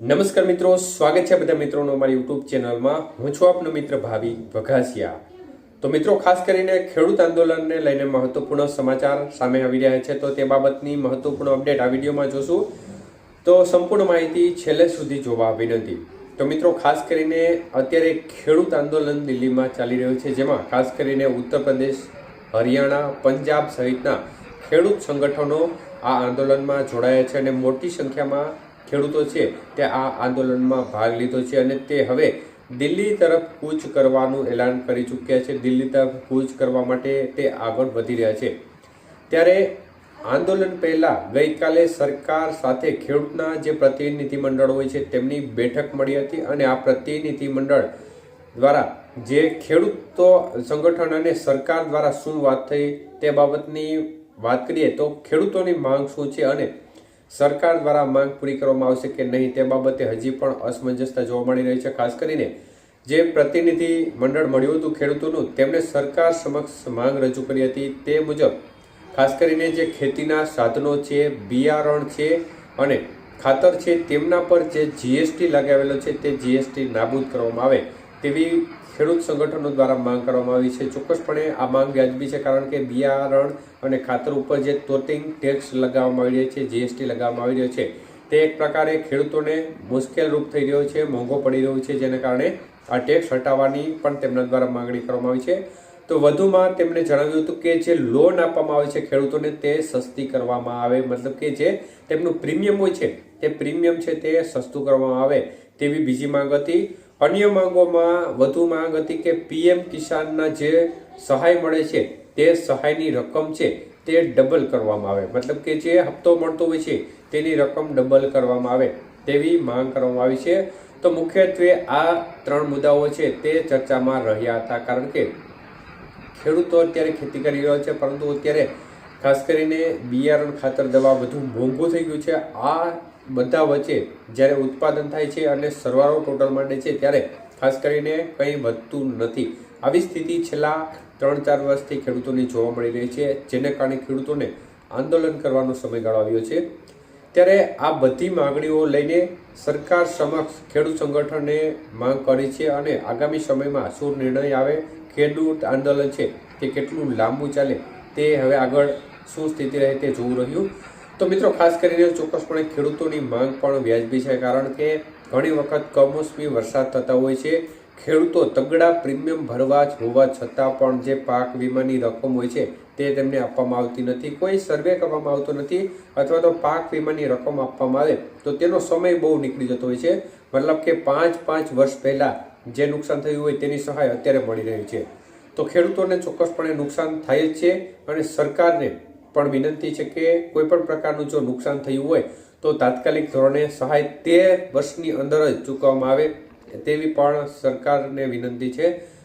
નમસ્કાર મિત્રો, સ્વાગત છે બધા મિત્રોનો અમારી યુટ્યુબ ચેનલમાં. હું છું આપનો મિત્ર ભાવિ વઘાસિયા. તો મિત્રો, ખાસ કરીને ખેડૂત આંદોલનને લઈને મહત્વપૂર્ણ સમાચાર સામે આવી રહ્યા છે, તો તે બાબતની મહત્વપૂર્ણ અપડેટ આ વિડીયોમાં જોશું. તો સંપૂર્ણ માહિતી છેલ્લે સુધી જોવા વિનંતી. તો મિત્રો, ખાસ કરીને અત્યારે ખેડૂત આંદોલન દિલ્હીમાં ચાલી રહ્યું છે, જેમાં ખાસ કરીને ઉત્તર પ્રદેશ, હરિયાણા, પંજાબ સહિતના ખેડૂત સંગઠનો આ આંદોલનમાં જોડાયા છે અને મોટી સંખ્યામાં ખેડૂતો છે તે આ આંદોલનમાં ભાગ લીધો છે અને તે હવે દિલ્હી તરફ કૂચ કરવાનું એલાન કરી ચૂક્યા છે. દિલ્હી તરફ કૂચ કરવા માટે તે આગળ વધી રહ્યા છે. ત્યારે આંદોલન પહેલાં ગઈકાલે સરકાર સાથે ખેડૂતના જે પ્રતિનિધિ મંડળ હોય છે તેમની બેઠક મળી હતી અને આ પ્રતિનિધિ મંડળ દ્વારા જે ખેડૂતો સંગઠન અને સરકાર દ્વારા શું વાત થઈ તે બાબતની વાત કરીએ તો ખેડૂતોની માંગ શું છે અને સરકાર દ્વારા માંગ પૂરી કરવામાં આવશે કે નહીં તે બાબતે હજી પણ અસમંજસતા જોવા મળી રહી છે. ખાસ કરીને જે પ્રતિનિધિ મંડળ મળ્યું હતું ખેડૂતોનું તેમણે સરકાર સમક્ષ માંગ રજૂ કરી હતી તે મુજબ ખાસ કરીને જે ખેતીના સાધનો છે, બિયારણ છે અને ખાતર છે, તેમના પર જે જીએસટી લગાવેલો છે તે જીએસટી નાબૂદ કરવામાં આવે તેવી ખેડૂત સંગઠનો દ્વારા માંગ કરવામાં આવી છે. ચોક્કસપણે આ માંગ વ્યાજબી છે કારણ કે બિયારણ અને ખાતર ઉપર જે તોતિંગ ટેક્સ લગાવવામાં આવી રહ્યો છે, જીએસટી લગાવવામાં આવી રહ્યો છે. તે એક પ્રકારે ખેડૂતોને મુશ્કેલ રૂપ થઈ રહ્યો છે, મોંઘો પડી રહ્યો છે, જેને કારણે આ ટેક્સ હટાવવાની પણ તેમના દ્વારા માંગણી કરવામાં આવી છે. તો વધુમાં તેમણે જણાવ્યું હતું કે જે લોન આપવામાં આવે છે ખેડૂતોને તે સસ્તી કરવામાં આવે. મતલબ કે જે તેમનું પ્રીમિયમ હોય છે, તે પ્રીમિયમ છે તે સસ્તું કરવામાં આવે તેવી બીજી માંગ હતી. અન્ય માંગોમાં વધુ માંગ હતી કે પીએમ કિસાનના જે સહાય મળે છે, તે સહાયની રકમ છે, તે ડબલ કરવામાં આવે. મતલબ કે જે હપ્તો મળતો હોય છે, તેની રકમ ડબલ કરવામાં આવે તેવી માંગ કરવામાં આવી છે. તો મુખ્યત્વે આ ત્રણ મુદ્દાઓ છે, તે ચર્ચામાં રહ્યા હતા. કારણ કે ખેડૂતો અત્યારે ખેતી કરી રહ્યા છે, પરંતુ અત્યારે ખાસ કરીને બિયારણ ખાતર દવા બધું મોંઘું થઈ ગયું છે. આ બધા વચ્ચે જ્યારે ઉત્પાદન થાય છે અને સરવાળો ટોટલ માંડે છે, ત્યારે ખાસ કરીને કંઈ વધતું નથી. આવી સ્થિતિ છેલ્લા ત્રણ ચાર વર્ષથી ખેડૂતોની જોવા મળી રહી છે, જેને કારણે ખેડૂતોને આંદોલન કરવાનો સમયગાળો આવ્યો છે. ત્યારે આ બધી માગણીઓ લઈને સરકાર સમક્ષ ખેડૂત સંગઠને માંગ કરી છે અને આગામી સમયમાં શું નિર્ણય આવે, ખેડૂત આંદોલન છે તે કેટલું લાંબુ ચાલે, તે હવે આગળ શું સ્થિતિ રહે તે જોવું રહ્યું. તો મિત્રો, ખાસ કરીને ચોક્કસપણે ખેડૂતોની માંગ પણ વ્યાજબી છે, કારણ કે ઘણી વખત કમોસમી વરસાદ થતા હોય છે. ખેડૂતો તગડા પ્રીમિયમ ભરવા જ હોવા છતાં પણ જે પાક વીમાની રકમ હોય છે, તે તેમને આપવામાં આવતી નથી. કોઈ સર્વે કરવામાં આવતો નથી અથવા તો પાક વીમાની રકમ આપવામાં આવે તો તેનો સમય બહુ નીકળી જતો હોય છે. મતલબ કે પાંચ પાંચ વર્ષ પહેલાં જે નુકસાન થયું હોય તેની સહાય અત્યારે મળી રહી છે. તો ખેડૂતોને ચોક્કસપણે નુકસાન થાય જ છે અને સરકારને પણ વિનંતી છે કે કોઈ પણ પ્રકારનું જો નુકસાન થયું હોય, તો તાત્કાલિક ધોરણે સહાય તે વર્ષની અંદર જ ચૂકવવામાં આવે, તેવી પણ સરકારને વિનંતી છે.